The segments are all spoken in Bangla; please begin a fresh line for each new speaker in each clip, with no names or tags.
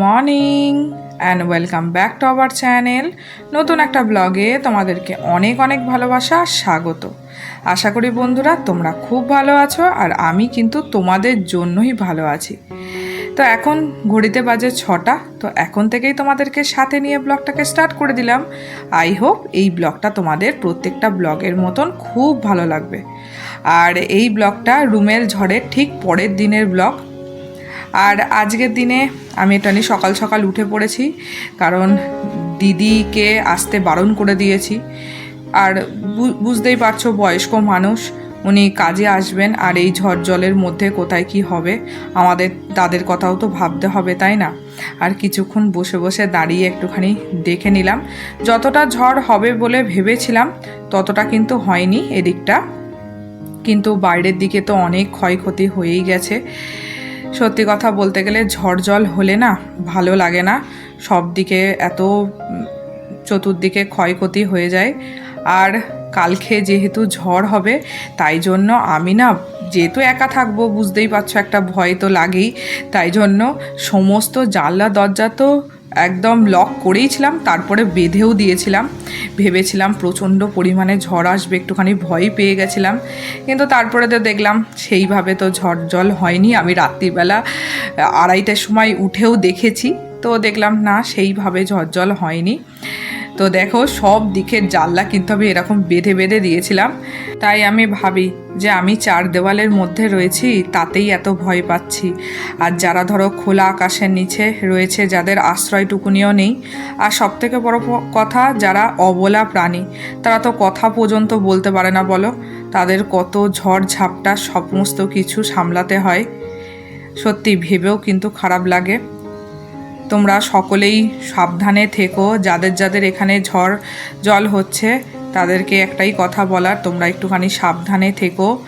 Morning and welcome back to our channel. নতুন একটা ব্লগে তোমাদেরকে অনেক অনেক ভালোবাসা আর স্বাগত। আশা করি বন্ধুরা তোমরা খুব ভালো আছো আর আমি কিন্তু তোমাদের জন্যই ভালো আছি। তো এখন ঘড়িতে বাজে ছটা, তো এখন থেকেই তোমাদেরকে সাথে নিয়ে ব্লগটাকে স্টার্ট করে দিলাম। আই হোপ এই ব্লগটা তোমাদের প্রত্যেকটা ব্লগের মতন খুব ভালো লাগবে। আর এই ব্লগটা রুমের ঝড়ের ঠিক পরের দিনের ব্লগ আর আজকের দিনে আমি এটা নিয়ে সকাল সকাল উঠে পড়েছি, কারণ দিদিকে আসতে বারণ করে দিয়েছি। আর বুঝতেই পারছ, বয়স্ক মানুষ, উনি কাজে আসবেন আর এই ঝড় জলের মধ্যে কোথায় কি হবে, আমাদের, তাদের কথাও তো ভাবতে হবে, তাই না? আর কিছুক্ষণ বসে বসে দাঁড়িয়ে একটুখানি দেখে নিলাম। যতটা ঝড় হবে বলে ভেবেছিলাম, ততটা কিন্তু হয়নি এদিকটা। কিন্তু বাইরের দিকে তো অনেক ক্ষয়ক্ষতি হয়েই গেছে। সত্যি কথা বলতে গেলে ঝড় জল হলে না ভালো লাগে না। সব দিকে এত চতুর্দিকে ক্ষয়ক্ষতি হয়ে যায়। আর কালকে যেহেতু ঝড় হবে, তাই জন্য আমি না যেহেতু একা থাকব, বুঝতেই পারছ একটা ভয় তো লাগেই। তাই জন্য সমস্ত জানলা দরজা তো একদম লক করেই ছিলাম, তারপরে বেঁধেও দিয়েছিলাম। ভেবেছিলাম প্রচণ্ড পরিমাণে ঝড় আসবে, একটুখানি ভয় পেয়ে গেছিলাম। কিন্তু তারপরে তো দেখলাম সেইভাবে তো ঝড় জল হয়নি। আমি রাত্রিবেলা আড়াইটার সময় উঠেও দেখেছি। তো দেখলাম না, সেইভাবে ঝড় জল হয়নি। তো দেখো, সব দিকের জানলা কিন্তু আমি এরকম বেঁধে বেঁধে দিয়েছিলাম। তাই আমি ভাবি যে আমি চার দেওয়ালের মধ্যে রয়েছি, তাতেই এত ভয় পাচ্ছি। আর যারা ধরো খোলা আকাশের নিচে রয়েছে, যাদের আশ্রয়টুকুনিও নেই। আর সবথেকে বড় কথা, যারা অবলা প্রাণী, তারা তো কথা পর্যন্ত বলতে পারে না, বলো? তাদের কত ঝড় ঝাপটা সমস্ত কিছু সামলাতে হয়। সত্যি ভেবেও কিন্তু খারাপ লাগে। তোমরা সকলেই সাবধানে থেকো, যাদের যাদের এখানে ঝড় জল হচ্ছে, তাদেরকে একটাই কথা বলার, তোমরা একটুখানি সাবধানে থেকো।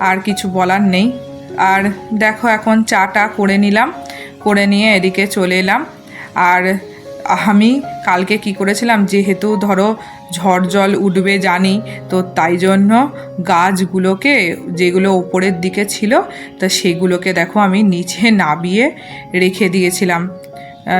আর কিছু বলার নেই। আর দেখো, এখন চাটা করে নিলাম, করে নিয়ে এদিকে চলে এলাম। আর আমি কালকে কি করেছিলাম, যেহেতু ধরো ঝড় জল উঠবে জানি। তো তাই জন্য গাছগুলোকে, যেগুলো ওপরের দিকে ছিল, তা সেগুলোকে দেখো আমি নিচে নাবিয়ে রেখে দিয়েছিলাম।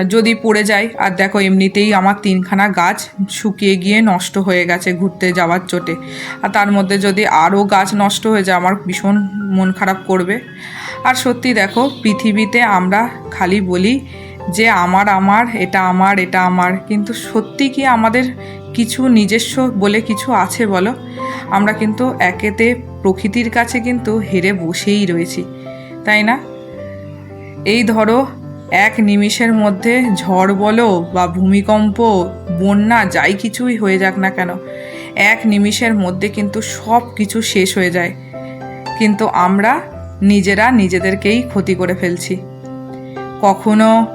যদি পড়ে যায়। আর দেখো এমনিতেই আমার তিনখানা গাছ শুকিয়ে গিয়ে নষ্ট হয়ে গেছে ঘুরতে যাওয়ার চোটে। আর তার মধ্যে যদি আরও গাছ নষ্ট হয়ে যায়, আমার ভীষণ মন খারাপ করবে। আর সত্যি দেখো, পৃথিবীতে আমরা খালি বলি যে, আমার আমার, এটা আমার এটা আমার। কিন্তু সত্যি কি আমাদের কিছু নিজস্ব বলে কিছু আছে বলো? আমরা কিন্তু একেতে প্রকৃতির কাছে কিন্তু হেরে বসেই রয়েছি, তাই না? এই ধরো, এক নিমিষের মধ্যে ঝড় বলো বা ভূমিকম্প, বন্যা, যাই কিছুই হয়ে যাক না কেন, এক নিমিষের মধ্যে কিন্তু সব কিছু শেষ হয়ে যায়। কিন্তু আমরা নিজেরা নিজেদেরকেই ক্ষতি করে ফেলছি। কখনো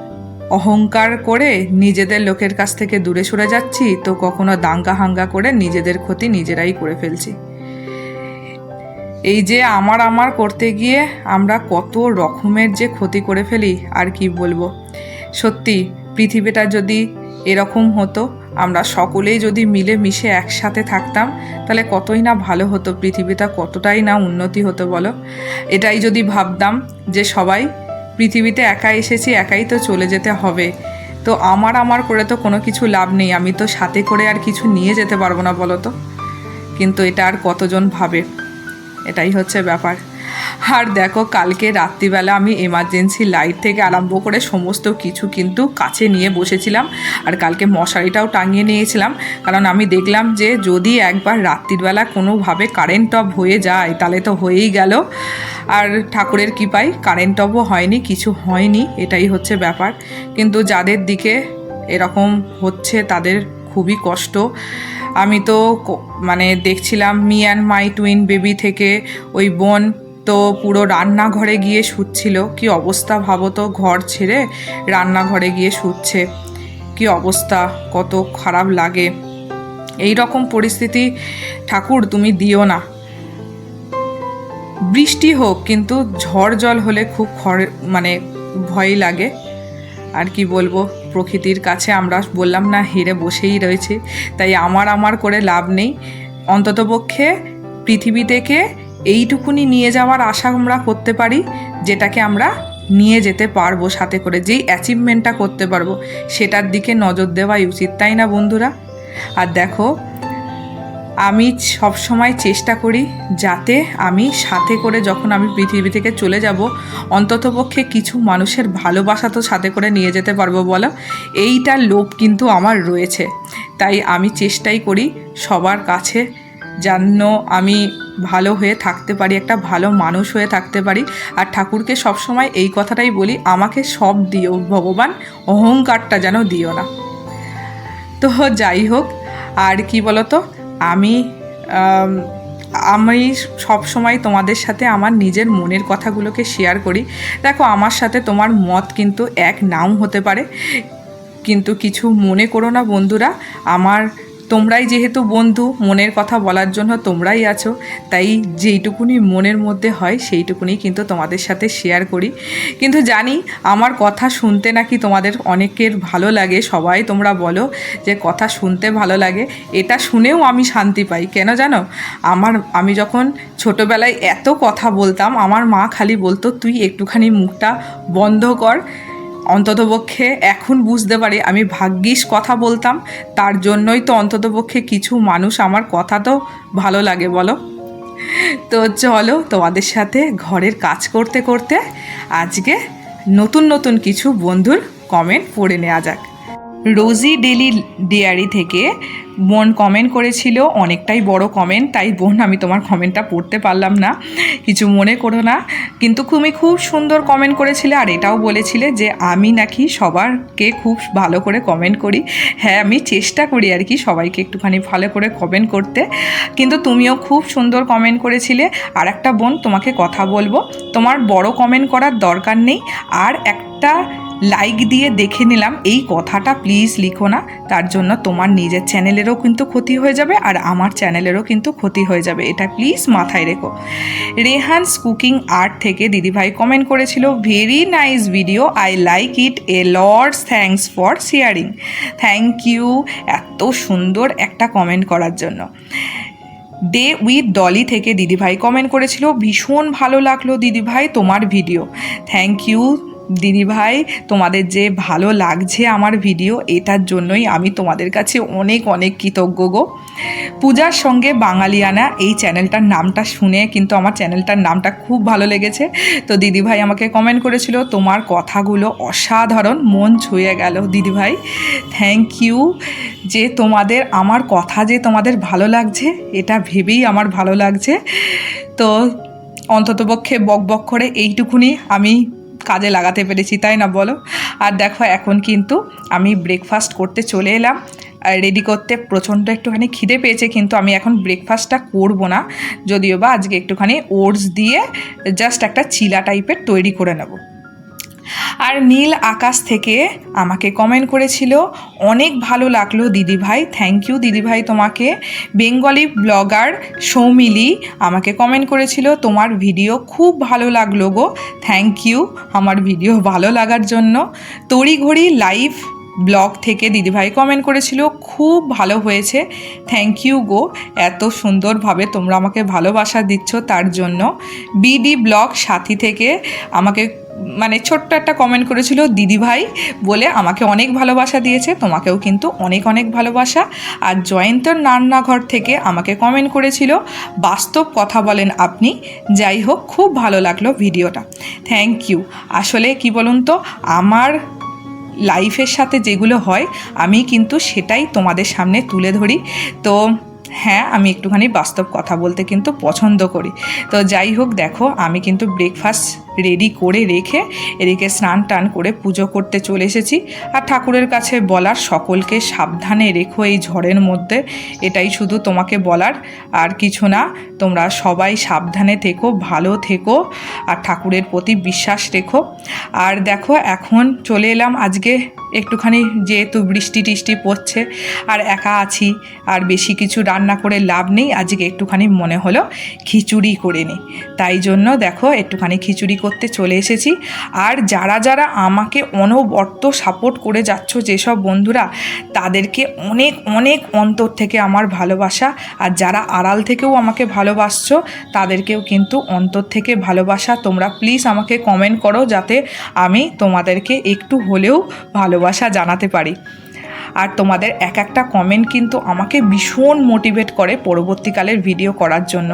অহংকার করে নিজেদের লোকের কাছ থেকে দূরে সরে যাচ্ছি, তো কখনো দাঙ্গা হাঙ্গা করে নিজেদের ক্ষতি নিজেরাই করে ফেলছি। এই যে আমার আমার করতে গিয়ে আমরা কত রকমের যে ক্ষতি করে ফেলি, আর কি বলব? সত্যি, পৃথিবীটা যদি এরকম হতো, আমরা সকলেই যদি মিলে মিশে একসাথে থাকতাম, তাহলে কতই না ভালো হতো, পৃথিবীটা কতটাই না উন্নতি হতো বলো? এটাই যদি ভাবতাম যে সবাই পৃথিবীতে একা এসেছি, একাই তো চলে যেতে হবে। তো আমার আমার করে তো কোনো কিছু লাভ নেই, আমি তো সাথে করে আর কিছু নিয়ে যেতে পারব না বলো তো? কিন্তু এটা আর কতজন ভাবে? এটাই হচ্ছে ব্যাপার। আর দেখো, কালকে রাত্রিবেলা আমি এমার্জেন্সি লাইট থেকে আরম্ভ করে সমস্ত কিছু কিন্তু কাছে নিয়ে বসেছিলাম। আর কালকে মশারিটাও টাঙিয়ে নিয়েছিলাম। কারণ আমি দেখলাম যে যদি একবার রাত্রিবেলা কোনোভাবে কারেন্ট অফ হয়ে যায়, তাহলে তো হয়েই গেল। আর ঠাকুরের কৃপায় কারেন্ট অফও হয়নি, কিছু হয়নি, এটাই হচ্ছে ব্যাপার। কিন্তু যাদের দিকে এরকম হচ্ছে, তাদের খুবই কষ্ট। আমি তো মানে দেখছিলাম me and my twin baby থেকে ওই বোন তো পুরো রান্নাঘরে গিয়ে শুচ্ছিল। কি অবস্থা ভাবো তো, ঘর ছেড়ে রান্নাঘরে গিয়ে শুচ্ছে। কি অবস্থা, কত খারাপ লাগে। এই রকম পরিস্থিতি, ঠাকুর তুমি দিও না। বৃষ্টি হোক, কিন্তু ঝড় জল হলে খুব খড় মানে ভয় লাগে। আর কি বলব, প্রকৃতির কাছে আমরা বললাম না, হেরে বসেই রয়েছে। তাই আমার আমার করে লাভ নেই। অন্ততপক্ষে পৃথিবী থেকে এইটুকুনি নিয়ে যাওয়ার আশা আমরা করতে পারি, যেটাকে আমরা নিয়ে যেতে পারব সাথে করে, যেই অ্যাচিভমেন্টটা করতে পারব, সেটার দিকে নজর দেওয়াই উচিত, তাই না বন্ধুরা? আর দেখো, আমি সব সময় চেষ্টা করি যাতে আমি সাথে করে যখন আমি পৃথিবী থেকে চলে যাব, অন্ততপক্ষে কিছু মানুষের ভালোবাসা তো সাথে করে নিয়ে যেতে পারব বলো? এইটার লোভ কিন্তু আমার রয়েছে। তাই আমি চেষ্টাই করি সবার কাছে যেন আমি ভালো হয়ে থাকতে পারি, একটা ভালো মানুষ হয়ে থাকতে পারি। আর ঠাকুরকে সবসময় এই কথাটাই বলি, আমাকে সব দিও ভগবান, অহংকারটা যেন দিও না। তো যাই হোক, আর কি বলতো, আমি আমি সব সময় তোমাদের সাথে আমার নিজের মনের কথাগুলোকে শেয়ার করি। দেখো, আমার সাথে তোমার মত কিন্তু এক নাও হতে পারে। কিন্তু কিছু মনে করো না বন্ধুরা, আমার তোমরাই যেহেতু বন্ধু, মনের কথা বলার জন্য তোমরাই আছো, তাই যেইটুকুনি মনের মধ্যে হয় সেইটুকুনি কিন্তু তোমাদের সাথে শেয়ার করি। কিন্তু জানি আমার কথা শুনতে নাকি তোমাদের অনেকের ভালো লাগে, সবাই তোমরা বলো যে কথা শুনতে ভালো লাগে, এটা শুনেও আমি শান্তি পাই। কেন জানো? আমার, আমি যখন ছোটোবেলায় এত কথা বলতাম, আমার মা খালি বলতো, তুই একটুখানি মুখটা বন্ধ কর। অন্ততপক্ষে এখন বুঝতে পারি, আমি ভাগ্যিস কথা বলতাম, তার জন্যই তো অন্ততপক্ষে কিছু মানুষ আমার কথা তো ভালো লাগে, বলো। তো চলো তোমাদের সাথে ঘরের কাজ করতে করতে আজকে নতুন নতুন কিছু বন্ধুর কমেন্ট পড়ে নেওয়া যাক। রোজি ডেলি ডিয়ারি থেকে বোন কমেন্ট করেছিল, অনেকটাই বড় কমেন্ট তাই বোন আমি তোমার কমেন্টটা পড়তে পারলাম না, কিছু মনে করো না। কিন্তু তুমি খুব সুন্দর কমেন্ট করেছিলে আর এটাও বলেছিলে যে আমি নাকি সবারকে খুব ভালো করে কমেন্ট করি। হ্যাঁ আমি চেষ্টা করি আর কি সবাইকে একটুখানি ভালো করে কমেন্ট করতে। কিন্তু তুমিও খুব সুন্দর কমেন্ট করেছিলে। আর একটা বোন তোমাকে কথা বলব, তোমার বড় কমেন্ট করার দরকার নেই। আর একটা লাইক দিয়ে দেখে নিলাম, এই কথাটা প্লিজ লিখো না। তার জন্য তোমার নিজের চ্যানেলেরও কিন্তু ক্ষতি হয়ে যাবে আর আমার চ্যানেলেরও কিন্তু ক্ষতি হয়ে যাবে। এটা প্লিজ মাথায় রেখো। রেহান্স কুকিং আর্ট থেকে দিদিভাই কমেন্ট করেছিল very nice video I like it a lords thanks for sharing thank you এত সুন্দর একটা কমেন্ট করার জন্য। ডে উইথ ডলি থেকে দিদিভাই কমেন্ট করেছিল, ভীষণ ভালো লাগল দিদিভাই তোমার ভিডিও থ্যাংক ইউ দিদিভাই তোমাদের যে ভালো লাগছে আমার ভিডিও এটার জন্যই আমি তোমাদের কাছে অনেক অনেক কৃতজ্ঞ গো। পূজার সঙ্গে বাঙালিয়ানা, এই চ্যানেলটার নামটা শুনে কিন্তু আমার চ্যানেলটার নামটা খুব ভালো লেগেছে। তো দিদিভাই আমাকে কমেন্ট করেছিল, তোমার কথাগুলো অসাধারণ, মন ছুঁয়ে গেল দিদিভাই থ্যাংক ইউ যে তোমাদের, আমার কথা যে তোমাদের ভালো লাগছে, এটা ভেবেই আমার ভালো লাগছে। তো অন্ততপক্ষে বক বক করে এইটুকুনি আমি কাজে লাগাতে পেরেছি, তাই না বলো? আর দেখো, এখন কিন্তু আমি ব্রেকফাস্ট করতে চলে এলাম। রেডি করতে প্রচণ্ড একটুখানি খিদে পেয়েছে, কিন্তু আমি এখন ব্রেকফাস্টটা করব না। যদিও বা আজকে একটুখানি ওটস দিয়ে জাস্ট একটা চিলা টাইপের তৈরি করে নেব। আর নীল আকাশ থেকে আমাকে কমেন্ট করেছিল, অনেক ভালো লাগল দিদিভাই থ্যাংক ইউ দিদিভাই তোমাকে। বেঙ্গলি ব্লগার সৌমিলি আমাকে কমেন্ট করেছিল, তোমার ভিডিও খুব ভালো লাগল গো থ্যাংক ইউ আমার ভিডিও ভালো লাগার জন্য। তড়িঘড়ি লাইভ ব্লগ থেকে দিদিভাই কমেন্ট করেছিল, খুব ভালো হয়েছে। থ্যাংক ইউ গো, এত সুন্দরভাবে তোমরা আমাকে ভালোবাসা দিচ্ছ তার জন্য। বিডি ব্লগ সাথী থেকে আমাকে মানে ছোট্ট একটা কমেন্ট করেছিল, দিদিভাই বলে আমাকে অনেক ভালোবাসা দিয়েছে, তোমাকেও কিন্তু অনেক অনেক ভালোবাসা। আর জয়ন্তর রান্নাঘর থেকে আমাকে কমেন্ট করেছিল, বাস্তব কথা বলেন আপনি। যাই হোক, খুব ভালো লাগল ভিডিওটা। থ্যাংক ইউ আসলে কি বলুন তো, আমার লাইফের সাথে যেগুলো হয়, আমি কিন্তু সেটাই তোমাদের সামনে তুলে ধরি। তো হ্যাঁ আমি একটুখানি বাস্তব কথা বলতে কিন্তু পছন্দ করি। তো যাই হোক, দেখো, আমি কিন্তু ব্রেকফাস্ট রেডি করে রেখে এদিকে স্নান টান করে পুজো করতে চলে এসেছি। আর ঠাকুরের কাছে বলার সকলকে সাবধানে রেখো এই ঝড়ের মধ্যে। এটাই শুধু তোমাকে বলার, আর কিছু না, তোমরা সবাই সাবধানে থেকো, ভালো থেকো, আর ঠাকুরের প্রতি বিশ্বাস রেখো। আর দেখো, এখন চলে এলাম আজকে একটুখানি যেহেতু বৃষ্টি টিষ্টি পড়ছে, আর একা আছি, আর বেশি কিছু রান্না করে লাভ নেই, আজকে একটুখানি মনে হলো খিচুড়ি করে নিই তাই জন্য দেখো, একটুখানি খিচুড়ি করতে চলে এসেছি। আর যারা যারা আমাকে অনবর্ত সাপোর্ট করে যাচ্ছ যেসব বন্ধুরা, তাদেরকে অনেক অনেক অন্তর থেকে আমার ভালোবাসা। আর যারা আড়াল থেকেও আমাকে ভালোবাসছো, তাদেরকেও কিন্তু অন্তর থেকে ভালোবাসা। তোমরা প্লিজ আমাকে কমেন্ট করো যাতে আমি তোমাদেরকে একটু হলেও ভালোবাসা জানাতে পারি। আর তোমাদের এক একটা কমেন্ট কিন্তু আমাকে ভীষণ মোটিভেট করে পরবর্তীকালের ভিডিও করার জন্য।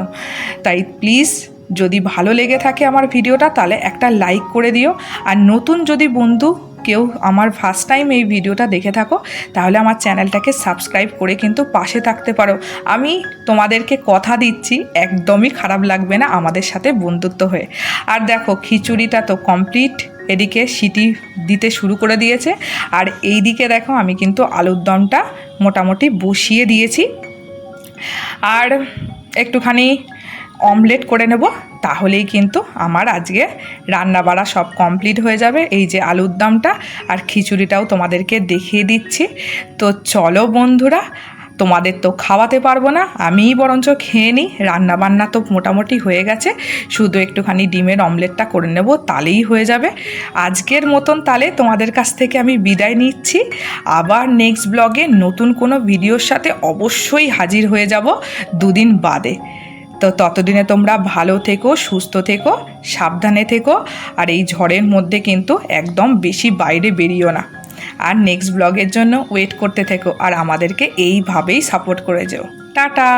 তাই প্লিজ যদি ভালো লেগে থাকে আমার ভিডিওটা, তাহলে একটা লাইক করে দিও। আর নতুন যদি বন্ধু কেউ আমার ফার্স্ট টাইম এই ভিডিওটা দেখে থাকো, তাহলে আমার চ্যানেলটাকে সাবস্ক্রাইব করে কিন্তু পাশে থাকতে পারো। আমি তোমাদেরকে কথা দিচ্ছি, একদমই খারাপ লাগবে না আমাদের সাথে বন্ধুত্ব হয়ে। আর দেখো, খিচুড়িটা তো কমপ্লিট এদিকে সিটি দিতে শুরু করে দিয়েছে। আর এই দিকে দেখো, আমি কিন্তু আলুর দমটা মোটামুটি বসিয়ে দিয়েছি। আর একটুখানি অমলেট করে নেব, তাহলেই কিন্তু আমার আজকে রান্না বাড়া সব কমপ্লিট হয়ে যাবে। এই যে আলুর দমটা আর খিচুড়িটাও তোমাদেরকে দেখিয়ে দিচ্ছি। তো চলো বন্ধুরা, তোমাদের তো খাওয়াতে পারব না, আমিই বরঞ্চ খেয়ে নিই। রান্নাবান্না তো মোটামুটি হয়ে গেছে, শুধু একটুখানি ডিমের অমলেটটা করে নেব, তাহলেই হয়ে যাবে। আজকের মতন তাহলে তোমাদের কাছ থেকে আমি বিদায় নিচ্ছি। আবার নেক্সট ব্লগে নতুন কোনো ভিডিওর সাথে অবশ্যই হাজির হয়ে যাব দুদিন বাদে। তো ততদিনে তোমরা ভালো থেকো, সুস্থ থেকো, সাবধানে থেকো আর এই ঝড়ের মধ্যে কিন্তু একদম বেশি বাইরে বেরিও না। আর নেক্সট ব্লগের জন্য ওয়েট করতে থেকো আর আমাদেরকে এইভাবেই সাপোর্ট করে যেও। টাটা!